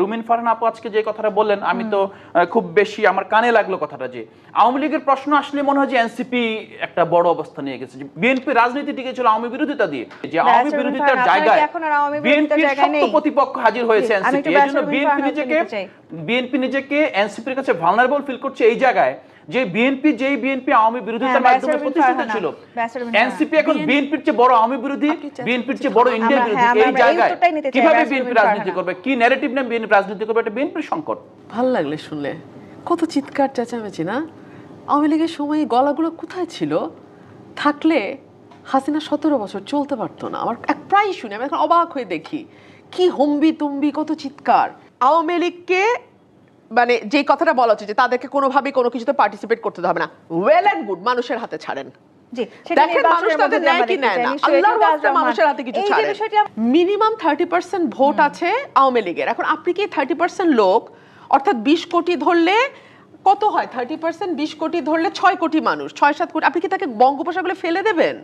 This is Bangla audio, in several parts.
রুমিন ফারহান আপু আজকে যে কথাটা বললেন আমি তো খুব বেশি আমার কানে লাগল কথাটা যে আওয়ামী লীগের প্রশ্ন আসলে মনে হয় যে এনসিপি একটা বড় অবস্থা নিয়ে গেছে। বিএনপি রাজনীতি টিকে ছিল আওয়ামী বিরোধিতা দিয়ে যে আওয়ামী বিরোধিতার আপনারা কি জায়গায় বিরোধিতার বিএনপির শক্ত প্রতিপক্ষ হাজির হয়েছে। এনসিপি এই জন্য বিএনপি নিজেকে বিএনপি নিজেকে এনসিপির কাছে ভালনারেবল ফিল করছে এই জায়গায়। যে বিএনপি যেই বিএনপি আওয়ামী বিরোধিতার হ্যাঁ, মাধ্যমে প্রতিষ্ঠিত ছিল। এনসিপি এখন বিএনপির চেয়ে বড় আওয়ামী বিরোধী বিএনপির চেয়ে বড় ইন্ডিয়া বিরোধী হ্যাঁ, এই জায়গায় কীভাবে বিএনপি রাজনীতি করবে? কি ন্যারেটিভ নিয়ে বিএনপি রাজনীতি করবে? এটা বিএনপির সংকট। ভালো লাগলে শুনলে। কত চিৎকার চেঁচামেচি না? আওয়ামী লীগের সময় এই গলাগুলো কোথায় ছিল? থাকলে হাসিনা সতেরো বছর চলতে পারতো না। আমার এক প্রায় শুনি আমি এখন অবাক হয়ে দেখি। কি হম্বি তুম্বি কত চিৎকার। আওয়ামী লীগকে মানে যে কথাটা বলা হচ্ছে যে তাদেরকে কোনোভাবেই কোনো কিছুতে পার্টিসিপেট করতে হবে না। ওয়েল অ্যান্ড গুড মানুষের হাতে ছাড়েন। মিনিমাম থার্টি পার্সেন্ট ভোট আছে আওয়ামী লীগের। এখন আপনি কি থার্টি পার্সেন্ট লোক অর্থাৎ বিশ কোটি ধরলে কত হয়? থার্টি পার্সেন্ট বিশ কোটি ধরলে ছয় কোটি মানুষ ছয় সাত কোটি আপনি কি তাকে বঙ্গোপসাগরে ফেলে দেবেন?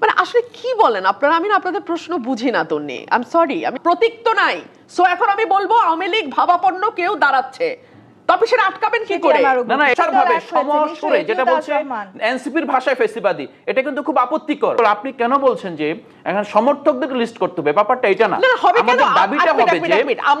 মানে আসলে কি বলেন? আপনারা, আমি না আপনাদের প্রশ্ন বুঝি না তো নিয়ে আই এম সরি আমি প্রতীক তো নাই। সো এখন আমি বলব, আওয়ামী লীগ ভাবাপন্ন কেউ দাঁড়াচ্ছে। তবে সেটা আটকাবেন কি করে? না না এটার ভাবে যেটা বলছে এনসিপির ভাষায় ফেসিবাদী এটা কিন্তু খুব আপত্তিকর। আপনি কেন বলছেন যে এখন সমর্থকদের লিস্ট করতে হবে? ব্যাপারটা এটা না? আমাদের দাবিটা হবে যে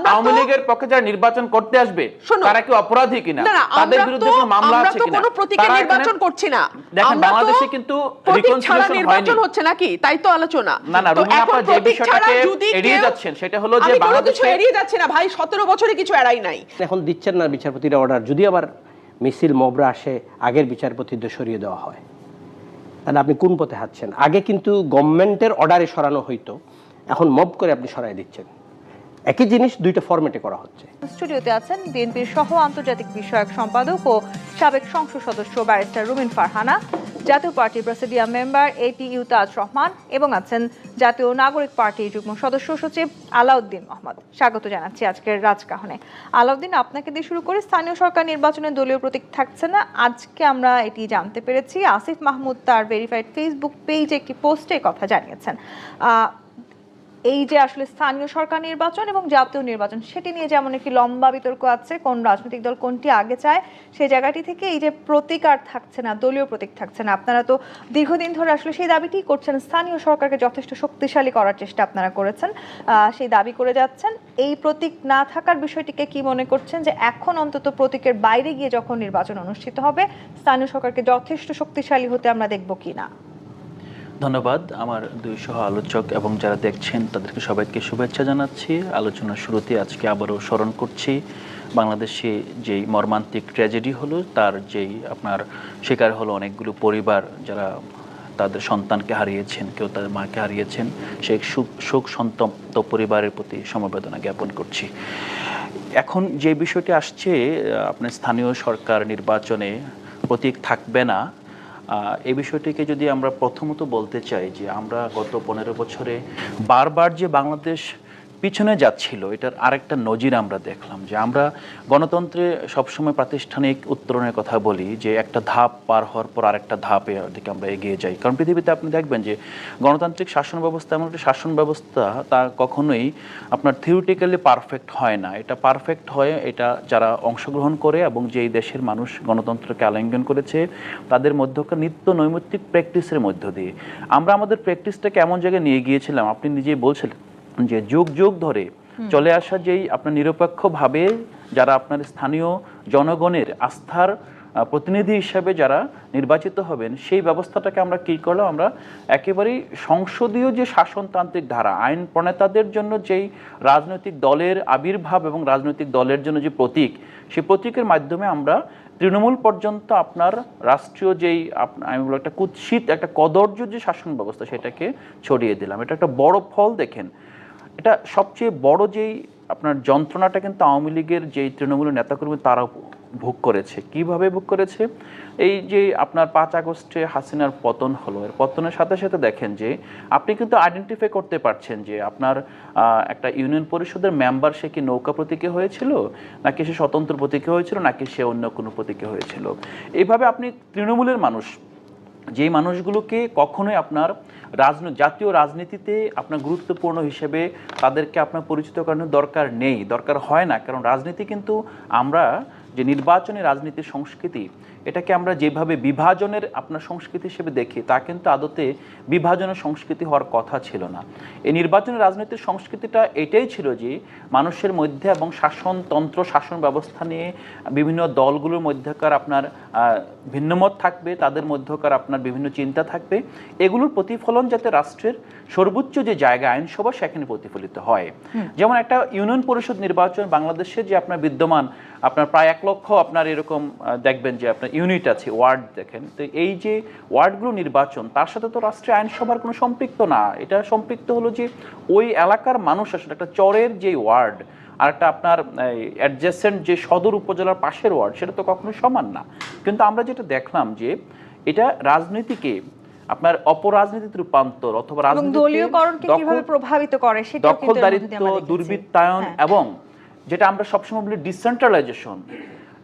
আওয়ামী লীগের পক্ষে যারা নির্বাচন করতে আসবে তারা কি অপরাধী কিনা? তাদের বিরুদ্ধে কোনো মামলা আমরা আছে তো কিনা? কোনো প্রতীকের তারা নির্বাচন করছি না। দেখেন বাংলাদেশে কিন্তু প্রতীক ছাড়া reconciliation নির্বাচন হচ্ছে নাকি? তাই তো আলোচনা। না, না, এখন আপা যে বিষয়টাকে এড়িয়ে যাচ্ছেন, সেটা হলো যে বাংলাদেশে- এড়িয়ে যাচ্ছি না ভাই সতেরো বছরে কিছু এড়াই নাই। এখন দিচ্ছেন না বিচারপতিরা অর্ডার যদি আবার মিছিল, মবরা আসে, আগের বিচারপতিদের সরিয়ে দেওয়া হয়। তাহলে আপনি কোন পথে হাঁটছেন? আগে কিন্তু গভর্নমেন্টের অর্ডারে সরানো হইতো। এখন মব করে আপনি সরাই দিচ্ছেন। একই জিনিস দুইটা ফরম্যাটে করা হচ্ছে। স্টুডিওতে আছেন বিএনপির সহ আন্তর্জাতিক বিষয়ক সম্পাদক ও সাবেক সংসদ সদস্য ব্যারিস্টার রুমিন ফারহানা। জাতীয় পার্টির প্রেসিডিয়াম মেম্বার এটি ইউতাজ রহমান এবং আছেন জাতীয় নাগরিক পার্টির যুগ্ম সদস্য সচিব আলাউদ্দিন মোহাম্মদ। স্বাগত জানাচ্ছি আজকের রাজকাহনে। আলাউদ্দিন, আপনাকে দিয়ে শুরু করে স্থানীয় সরকার নির্বাচনে দলীয় প্রতীক থাকছে না? আজকে আমরা এটি জানতে পেরেছি। আসিফ মাহমুদ তার ভেরিফাইড ফেসবুক পেজে একটি পোস্টে কথা জানিয়েছেন। এই যে আসলে স্থানীয় সরকার নির্বাচন এবং জাতীয় নির্বাচন, সেটি নিয়ে যেমন একটি লম্বা বিতর্ক আছে, কোন রাজনৈতিক দল কোনটি আগে চায়, সেই জায়গাটি থেকে এই যে প্রতীক আর থাকছে না, দলীয় প্রতীক থাকছে না, আপনারা তো দীর্ঘদিন ধরে আসলে সেই দাবিটি করছেন, স্থানীয় সরকারকে যথেষ্ট শক্তিশালী করার চেষ্টা আপনারা করেছেন সেই দাবি করে যাচ্ছেন। এই প্রতীক না থাকার বিষয়টিকে কি মনে করছেন যে এখন অন্তত প্রতীকের বাইরে গিয়ে যখন নির্বাচন অনুষ্ঠিত হবে, স্থানীয় সরকারকে যথেষ্ট শক্তিশালী হতে আমরা দেখব কি না ধন্যবাদ আমার দুই সহ আলোচক এবং যারা দেখছেন, তাদেরকে সবাইকে শুভেচ্ছা জানাচ্ছি। আলোচনার শুরুতে আজকে আবারও স্মরণ করছি, বাংলাদেশে যেই মর্মান্তিক ট্র্যাজেডি হলো, তার যেই আপনার শিকার হলো অনেকগুলো পরিবার, যারা তাদের সন্তানকে হারিয়েছেন, কেউ তাদের মাকে হারিয়েছেন, সেই শোক সন্তপ্ত পরিবারের প্রতি সমবেদনা জ্ঞাপন করছি। এখন যে বিষয়টি আসছে আপনার স্থানীয় সরকার নির্বাচনে প্রতীক থাকবে না এই বিষয়টিকে যদি আমরা প্রথমত বলতে চাই যে আমরা গত পনেরো বছরে বারবার যে বাংলাদেশ পিছনে যাচ্ছিল, এটার আরেকটা নজির আমরা দেখলাম যে আমরা গণতন্ত্রে সবসময় প্রাতিষ্ঠানিক উত্তরণের কথা বলি যে একটা ধাপ পার হওয়ার পর আরেকটা ধাপে দিকে আমরা এগিয়ে যাই। কারণ পৃথিবীতে আপনি দেখবেন যে গণতান্ত্রিক শাসন ব্যবস্থা এমন একটা শাসন ব্যবস্থা তা কখনোই আপনার থিওরিটিক্যালি পারফেক্ট হয় না। এটা পারফেক্ট হয়, এটা যারা অংশগ্রহণ করে এবং যেই দেশের মানুষ গণতন্ত্রকে আলিঙ্গন করেছে, তাদের মধ্যকার নিত্য নৈমিত্তিক প্র্যাকটিসের মধ্য দিয়ে। আমরা আমাদের প্র্যাকটিসটাকে এমন জায়গায় নিয়ে গিয়েছিলাম, আপনি নিজেই বলছিলেন যে যুগ যুগ ধরে চলে আসা যেই আপনার নিরপেক্ষভাবে যারা আপনার স্থানীয় জনগণের আস্থার প্রতিনিধি হিসাবে যারা নির্বাচিত হবেন সেই ব্যবস্থাটাকে আমরা কী করলাম? আমরা একেবারেই সংসদীয় যে শাসনতান্ত্রিক ধারা আইন প্রণেতাদের জন্য যেই রাজনৈতিক দলের আবির্ভাব এবং রাজনৈতিক দলের জন্য যে প্রতীক সেই প্রতীকের মাধ্যমে আমরা তৃণমূল পর্যন্ত আপনার রাষ্ট্রীয় যেই আমি বলব একটা কুৎসিত একটা কদর্য যে শাসন ব্যবস্থা সেটাকে ছড়িয়ে দিলাম। এটা একটা বড় ফল দেখেন। এটা সবচেয়ে বড় যেই আপনার যন্ত্রণাটা কিন্তু আওয়ামী লীগের যেই তৃণমূলের নেতাকর্মী তারা ভোগ করেছে। কীভাবে ভোগ করেছে? এই যে আপনার পাঁচ আগস্টে হাসিনার পতন হলো, এর পতনের সাথে সাথে দেখেন যে আপনি কিন্তু আইডেন্টিফাই করতে পারছেন যে আপনার একটা ইউনিয়ন পরিষদের মেম্বার সে কি নৌকা প্রতীকে হয়েছিল, নাকি সে স্বতন্ত্র প্রতীকে হয়েছিল, নাকি সে অন্য কোনো প্রতীকে হয়েছিল। এইভাবে আপনি তৃণমূলের মানুষ যেই মানুষগুলোকে কখনোই আপনার রাজনীতি জাতীয় রাজনীতিতে আপনার গুরুত্বপূর্ণ হিসেবে তাদেরকে আপনার পরিচিত করানোর দরকার নেই, দরকার হয় না। কারণ রাজনীতি কিন্তু আমরা যে নির্বাচনী রাজনীতির সংস্কৃতি এটাকে আমরা যেভাবে বিভাজনের আপনার সংস্কৃতি হিসেবে দেখি তা কিন্তু আদতে বিভাজনের সংস্কৃতি হওয়ার কথা ছিল না। এই নির্বাচনী রাজনীতির সংস্কৃতিটা এটাই ছিল যে মানুষের মধ্যে এবং শাসনতন্ত্র শাসন ব্যবস্থা নিয়ে বিভিন্ন দলগুলোর মধ্যকার আপনার ভিন্নমত থাকবে তাদের মধ্যকার আপনার বিভিন্ন চিন্তা থাকবে। এগুলোর প্রতিফলন যাতে রাষ্ট্রের সর্বোচ্চ যে জায়গা আইনসভা সেখানে প্রতিফলিত হয়। যেমন একটা ইউনিয়ন পরিষদ নির্বাচন বাংলাদেশে যে আপনার বিদ্যমান আপনার প্রায় এক লক্ষ আপনার এরকম দেখবেন যে আপনার ইউনিট আছে ওয়ার্ড দেখেন। তো এই যে ওয়ার্ডগুলো নির্বাচন তার সাথে তো রাষ্ট্রীয় আইনসভার কোনো সম্পৃক্ত না। এটা সম্পৃক্ত হলো যে ওই এলাকার মানুষ আসলে একটা চরের যে ওয়ার্ড আর একটা আপনার অ্যাডজাসেন্ট যে সদর উপজেলার পাশের ওয়ার্ড সেটা তো কখনো সমান না। কিন্তু আমরা যেটা দেখলাম যে এটা রাজনীতিকে আপনার অপরাজনীতিতে রূপান্তর অথবা দলীয়করণকে কীভাবে প্রভাবিত করে দিয়ে দখলদারিত্ব দুর্বৃত্তায়ন হ্যাঁ। এবং যেটা আমরা সবসময় বলি ডিসেন্ট্রালাইজেশন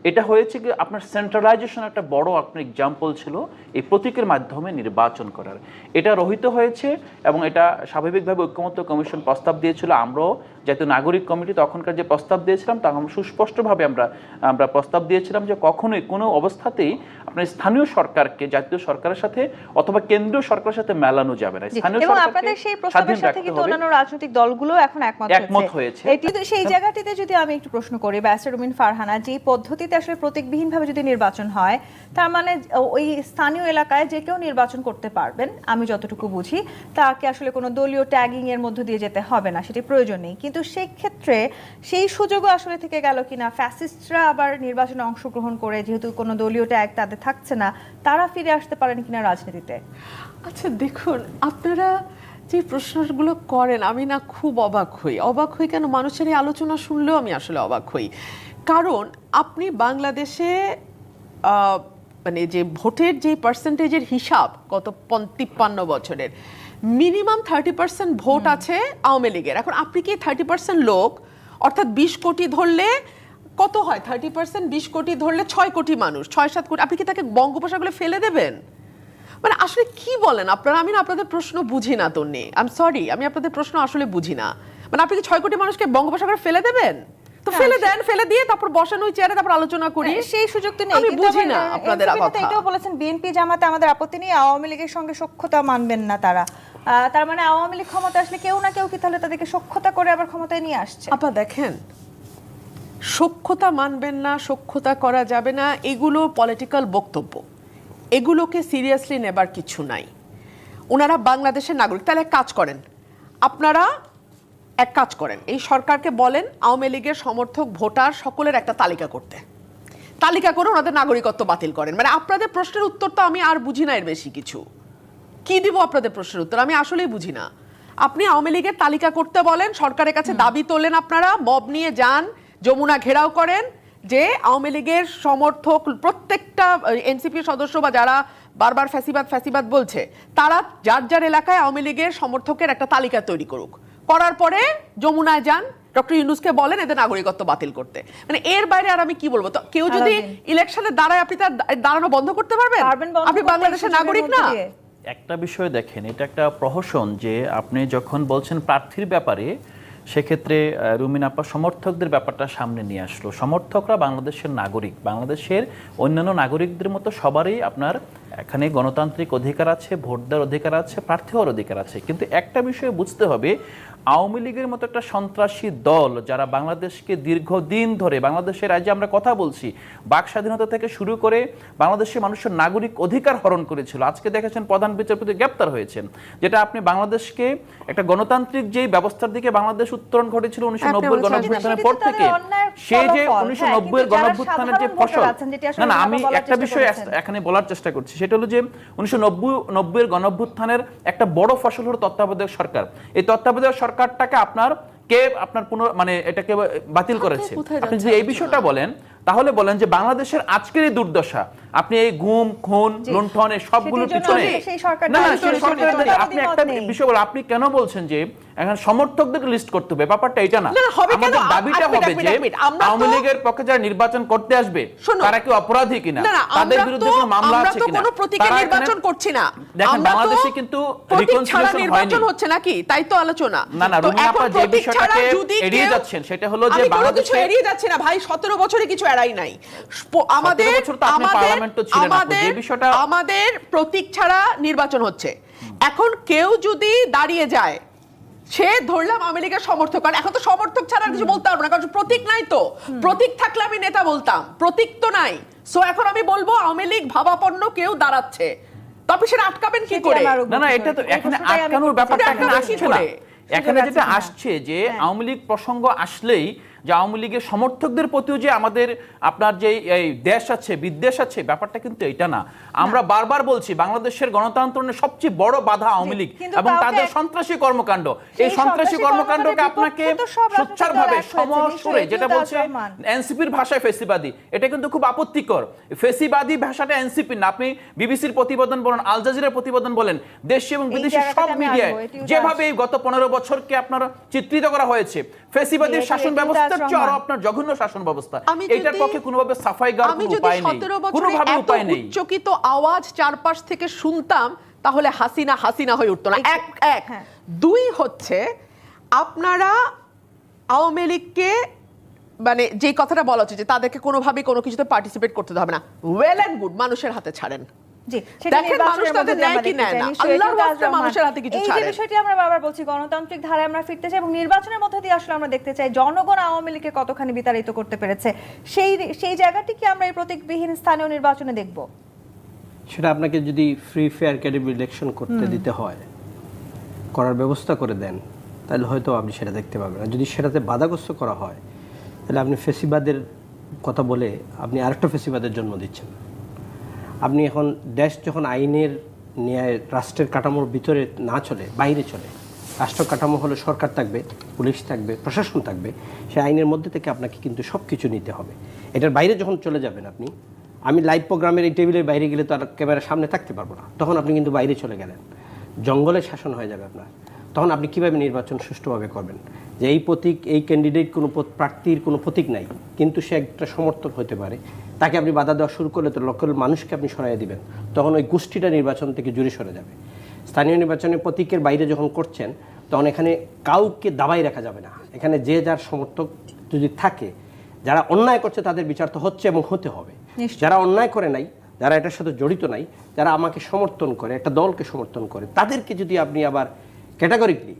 এটা হয়েছে কি, আপনার সেন্ট্রালাইজেশন একটা বড় আপনার এক্সাম্পল ছিল এই প্রতীকের মাধ্যমে নির্বাচন করার। এটা রহিত হয়েছে এবং এটা স্বাভাবিকভাবে ঐক্যমত্য কমিশন প্রস্তাব দিয়েছিল, আমরাও জাতীয় নাগরিক কমিটি তখনকার যে প্রস্তাব দিয়েছিলাম তা আমরা সুস্পষ্টভাবে আমরা আমরা প্রস্তাব দিয়েছিলাম যে কখনোই কোনো অবস্থাতেই আপনার স্থানীয় সরকারকে জাতীয় সরকারের সাথে অথবা কেন্দ্রীয় সরকারের সাথে মেলানো যাবে না। স্থানীয় আপনাদের সেই প্রস্তাবের সাথে কিন্তু অন্যান্য রাজনৈতিক দলগুলো এখন একমত একমত হয়েছে। এটি সেই জায়গাটিতে যদি আমি একটু প্রশ্ন করি ফারহানা যে পদ্ধতিতে আসলে প্রতীকবিহীন ভাবে যদি নির্বাচন হয় তার মানে ওই স্থানীয় এলাকায় যে কেউ নির্বাচন করতে পারবেন আমি যতটুকু বুঝি তাকে আসলে কোনো দলীয় ট্যাগিং এর মধ্য দিয়ে যেতে হবে না সেটি প্রয়োজন নেই। কিন্তু সেই ক্ষেত্রে সেই সুযোগও আসলে থেকে গেল কিনা? ফ্যাসিস্টরা আবার নির্বাচনে অংশগ্রহণ করে, যেহেতু কোনো দলীয় ট্যাগ তাদের থাকছে না, তারা ফিরে আসতে পারেন কিনা রাজনীতিতে? আচ্ছা দেখুন, আপনারা যে প্রশ্নগুলো করেন, আমি না খুব অবাক হই। অবাক হই কেন? মানুষের এই আলোচনা শুনলেও আমি আসলে অবাক হই। কারণ আপনি বাংলাদেশে মানে যে ভোটের যে পার্সেন্টেজের হিসাব, গত পন- তিপ্পান্ন বছরের মিনিমাম থার্টি পার্সেন্ট ভোট আছে আওয়ামী লীগের। এখন আপনি কি থার্টি পার্সেন্ট লোক অর্থাৎ বিশ কোটি ধরলে কত হয়? থার্টি পার্সেন্ট বিশ কোটি ধরলে ছয় কোটি মানুষ ছয় সাত কোটি। আপনি কি তাকে বঙ্গোপসাগরে ফেলে দেবেন? মানে আসলে কি বলেন আপনারা? আমি না আপনাদের প্রশ্ন বুঝি না তন্নি। আই এম সরি আমি আপনাদের প্রশ্ন আসলে বুঝি না। মানে আপনি কি ছয় কোটি মানুষকে বঙ্গোপসাগরে ফেলে দেবেন? তো ফেলে দেন ফেলে দিয়ে তারপর বসেন ওই চেয়ারে তারপর আলোচনা করি। হ্যাঁ, সেই সুযোগ তো নেই। আমি বুঝি না আপনাদের কথা। এটাও বলেছেন বিএনপি জামাতে আমাদের আপত্তি নেই আওয়ামী লীগের সঙ্গে সখ্যতা মানবেন না তারা। তার মানে আওয়ামী লীগ ক্ষমতা আসলে কেউ না কেউ কি তাহলে তাদেরকে সক্ষতা করে আবার ক্ষমতায় নিয়ে আসছে? আপা, দেখেন সক্ষতা মানবেন না সক্ষতা করা যাবে না, এগুলো পলিটিক্যাল বক্তব্য। এগুলোকে সিরিয়াসলি নেবার কিছু নাই। ওনারা বাংলাদেশের নাগরিক। তাহলে এক কাজ করেন, আপনারা এক কাজ করেন, এই সরকারকে বলেন আওয়ামী লীগের সমর্থক, ভোটার সকলের একটা তালিকা করতে। তালিকা করে ওনাদের নাগরিকত্ব বাতিল করেন। মানে আপনাদের প্রশ্নের উত্তর তো আমি আর বুঝি না এর বেশি কিছু। কি দিব আপনাদের প্রশ্নের উত্তর? আমি আসলেই বুঝি না। আপনি আওয়ামী লীগের তালিকা করতে বলেন সরকারের কাছে দাবি তোলেন আপনারা মব নিয়ে যান যমুনা ঘেরাও করেন যে আওয়ামী লীগের সমর্থক প্রত্যেকটা এনসিপি সদস্য বা যারা বারবার ফ্যাসিবাদ ফ্যাসিবাদ বলছে তারা যার যার এলাকায় আওয়ামী লীগের সমর্থকের একটা তালিকা তৈরি করুক। করার পরে যমুনায় যান। ডক্টর ইউনুসকে বলেন এদের নাগরিকত্ব বাতিল করতে। মানে এর বাইরে আর আমি কি বলব? তো কেউ যদি। ইলেকশনে দাঁড়ায় আপনি তার দাঁড়ানো বন্ধ করতে পারবেন? আপনি বাংলাদেশের নাগরিক না? একটা বিষয় দেখেন, এটা একটা প্রহসন যে আপনি যখন বলছেন প্রার্থীর ব্যাপারে, সেক্ষেত্রে রুমিন আপা সমর্থকদের ব্যাপারটা সামনে নিয়ে আসলো। সমর্থকরা বাংলাদেশের নাগরিক। বাংলাদেশের অন্যান্য নাগরিকদের মতো সবারই আপনার এখানে গণতান্ত্রিক অধিকার আছে, ভোট দেওয়ার অধিকার আছে, প্রার্থী হওয়ার অধিকার আছে। কিন্তু একটা বিষয়ে বুঝতে হবে আওয়ামী লীগের মতো একটা সন্ত্রাসী দল যারা বাংলাদেশকে দীর্ঘদিন ধরে বাংলাদেশের রাজ্যে আমরা কথা বলছি বাক স্বাধীনতা থেকে শুরু করে বাংলাদেশের মানুষের নাগরিক অধিকার হরণ করেছিল। আজকে দেখেছেন প্রধান বিচারপতি গ্রেপ্তার হয়েছেন যেটা আপনি বাংলাদেশকে একটা গণতান্ত্রিক যেই ব্যবস্থার দিকে বাংলাদেশ উত্তরণ ঘটেছিল উনিশশো নব্বই গণঅভ্যুত্থানের পর থেকে। সেই যে উনিশশো হ্যাঁ, নব্বই কিন্তু যারা গণঅভ্যুত্থানের যে ফসল না না আমি একটা বিষয় এখানে বলার চেষ্টা করছি। সেটা হলো যে উনিশশো নব্বই নব্বইয়ের গণঅভ্যুত্থানের একটা বড় ফসল হলো তত্ত্বাবধায়ক সরকার। এই তত্ত্বাবধায়ক সরকারটাকে আপনার কে আপনার পুনর মানে এটাকে বাতিল করেছে? আপনি যদি এই বিষয়টা বলেন তাহলে বলেন যে বাংলাদেশের আজকের এই দুর্দশা আপনি এই গুম খুন লুণ্ঠন এই সবগুলোর পিছনে না না সরকারের আপনি একটা বিষয় বলে আপনি কেন বলছেন যে এখন সমর্থকদের লিস্ট করতে হবে? ব্যাপারটা এটা না? আমাদের দাবিটা হবে যে। আমরা আওয়ামী লীগের পক্ষে যারা নির্বাচন করতে আসবে তারা কি অপরাধী কিনা? তাদের বিরুদ্ধে কোনো মামলা আমরা আছে তো কিনা? কোনো প্রতীকের নির্বাচন করছি না। দেখেন বাংলাদেশে কিন্তু reconciliation নির্বাচন হচ্ছে নাকি? তাই তো আলোচনা। না না রুমি আপা যে বিষয়টাকে এড়িয়ে যাচ্ছেন সেটা হলো যে বাংলাদেশে এড়িয়ে যাচ্ছে না ভাই। সতেরো বছরে কিছু এড়াই নাই। আমাদের আমাদের আমাদের প্রতীক ছাড়া নির্বাচন হচ্ছে। এখন কেউ যদি দাঁড়িয়ে যায় সে ধরলাম লীগের সমর্থক। কারণ এখন তো সমর্থক ছাড়া কিছু বলতে পারব না কারণ প্রতীক নাই তো। প্রতীক থাকলে আমি নেতা বলতাম। প্রতীক তো নাই। সো এখন আমি বলব আওয়ামী লীগ ভাবাপন্ন কেউ দাঁড়াচ্ছে। তো আপনি সেটা আটকাবেন কি করে? না না এটা তো এখানে আটকানোর ব্যাপারটা এখানে আসছে না। এখানে যেটা আসছে যে হ্যাঁ। আওয়ামী লীগ প্রসঙ্গ আসলেই যে আওয়ামী লীগের সমর্থকদের প্রতিও যে আমাদের আপনার যে এই দেশ আছে বিদ্বেষ আছে ব্যাপারটা কিন্তু এটা না। আমরা বারবার বলছি বাংলাদেশের গণতন্ত্রের সবচেয়ে বড় বাধা আওয়ামী লীগ এবং তাদের সন্ত্রাসী কর্মকাণ্ড। এই সন্ত্রাসী কর্মকাণ্ডকে আপনাকে সোচ্চারভাবে সমসরে যেটা বলছে এনসিপির ভাষায় ফেসিবাদী এটা কিন্তু খুব আপত্তিকর। ফেসিবাদী ভাষাটা এনসিপি না। আপনি বিবিসির প্রতিবেদন বলেন আল জাজিরার প্রতিবেদন বলেন দেশি এবং বিদেশি সব মিডিয়ায় যেভাবে এই গত পনেরো বছরকে আপনার চিত্রিত করা হয়েছে ফেসিবাদীর শাসন এটিও তো আরও আপনার জঘন্য শাসন ব্যবস্থা এটার পক্ষে কোনোভাবে সাফাই কোনো উপায় নেই। কোনোভাবে উপায় নেই। উচ্চকিত আওয়াজ চারপাশ থেকে শুনতাম তাহলে হাসিনা হাসিনা হয়ে উঠতো না। এক এক। হ্যাঁ। দুই হচ্ছে আপনারা আওয়ামী লীগকে মানে যে কথাটা বলা হচ্ছে যে তাদেরকে কোনোভাবে কোনো কিছুতে পার্টিসিপেট করতে হবে না। ওয়েল এন্ড গুড মানুষের হাতে ছাড়েন। দেখেন নির্বাচনের মানুষ মধ্যে তাদের নেয় কি নেয় না। আল্লাহর এটিও তো ওয়াস্তে আজরমান। মানুষের হাতে কিছু এই বিষয়টি আমরা বারবার বলছি গণতান্ত্রিক ধারায় আমরা ফিরতে চাই এবং নির্বাচনের মধ্যে দিয়ে আসলে আমরা দেখতে চাই জনগণ আওয়ামী লীগকে কতখানি বিতাড়িত করতে পেরেছে। সেই সেই জায়গাটি কি আমরা এই প্রতীকবিহীন স্থানীয় নির্বাচনে দেখব? সেটা আপনাকে যদি ফ্রি ফেয়ার ক্যাডেমি ইলেকশন করতে দিতে হয় করার ব্যবস্থা করে দেন তাহলে হয়তো আপনি সেটা দেখতে পাবেন। আর যদি সেটাতে বাধাগ্রস্ত করা হয় তাহলে আপনি ফেসিবাদের কথা বলে আপনি আরেকটা ফেসিবাদের জন্ম দিচ্ছেন। আপনি এখন দেশ যখন আইনের ন্যায়, রাষ্ট্রের কাঠামোর ভিতরে না চলে, বাইরে চলে, রাষ্ট্র কাঠামো হলে সরকার থাকবে, পুলিশ থাকবে, প্রশাসন থাকবে, সেই আইনের মধ্যে থেকে আপনাকে কিন্তু সব কিছু নিতে হবে। এটার বাইরে যখন চলে যাবেন আপনি, আমি লাইভ প্রোগ্রামের এই টেবিলের বাইরে গেলে তো আর ক্যামেরার সামনে থাকতে পারব না। তখন আপনি কিন্তু বাইরে চলে গেলেন। জঙ্গলের শাসন হয়ে যাবে আপনার। তখন আপনি কীভাবে নির্বাচন সুষ্ঠুভাবে করবেন? যে এই প্রতীক এই ক্যান্ডিডেট কোনো প্রার্থীর কোনো প্রতীক নাই। কিন্তু সে একটা সমর্থক হতে পারে। তাকে আপনি বাধা দেওয়া শুরু করলে তো লক্ষ মানুষকে আপনি সরাইয়া দিবেন। তখন ওই গোষ্ঠীটা নির্বাচন থেকে জুড়ে সরে যাবে। স্থানীয় নির্বাচনে প্রতীকের বাইরে যখন করছেন তখন এখানে কাউকে দাবাই রাখা যাবে না। এখানে যে যার সমর্থক যদি থাকে যারা অন্যায় করছে তাদের বিচার তো হচ্ছে এবং হতে হবে। যারা অন্যায় করে নাই যারা এটার সাথে জড়িত নাই যারা আমাকে সমর্থন করে একটা দলকে সমর্থন করে তাদেরকে যদি আপনি আবার ক্যাটাগরিকলি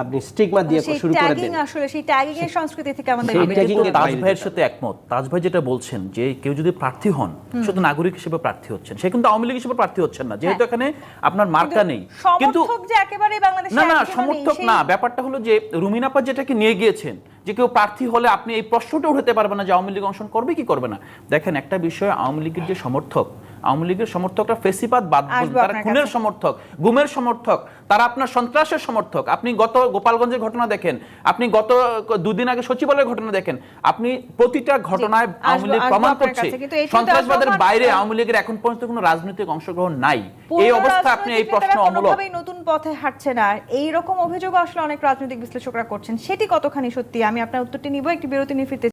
আপনি স্টিগমা দিয়ে শুরু করে দেন। আসলে সেই ট্যাগিং এর সংস্কৃতি থেকে আমাদের আমি কিন্তু এর তাজ ভাইয়ের সাথে একমত। তাজ ভাই যেটা বলছেন যে কেউ যদি প্রার্থী হন তো নাগরিক হিসেবে প্রার্থী হচ্ছেন। সে কিন্তু আওয়ামী লীগ হিসেবে প্রার্থী হচ্ছেন না। যেহেতু এখানে আপনার মার্কা নেই। কিন্তু সমর্থক যে একেবারেই বাংলাদেশে না না সমর্থক না। ব্যাপারটা হলো যে রুমিনাপা যেটাকে নিয়ে গিয়েছেন যে কেউ প্রার্থী হলে আপনি এই প্রশ্নটা উঠাতে পারবেন না যে আওয়ামী লীগ অংশগ্রহণ করবে কি করবে না। দেখেন একটা বিষয় আওয়ামী লীগের যে সমর্থক আওয়ামী লীগের সমর্থকরা ফেসিবাদ বাদ তারা খুনের সমর্থক গুমের সমর্থক তারা আপনার সন্ত্রাসের সমর্থক। আপনি গত গোপালগঞ্জের ঘটনা দেখেন আপনি গত দুদিন আগে সচিবালয়ের ঘটনা দেখেন আপনি প্রতিটা ঘটনায় আওয়ামী লীগ প্রমাণ করছে। সন্ত্রাসবাদের বাইরে আওয়ামী লীগের এখন পর্যন্ত কোনো রাজনৈতিক অংশগ্রহণ নাই। এই অবস্থা আপনি এই প্রশ্ন অমূলক। নতুন পথে হাঁটছে না। এই রকম অভিযোগ আসলে অনেক রাজনৈতিক বিশ্লেষকরা করছেন। সেটি কতখানি সত্যি? আমি আপনার উত্তরটি নিব একটি বিরতি নিয়ে ফিরতে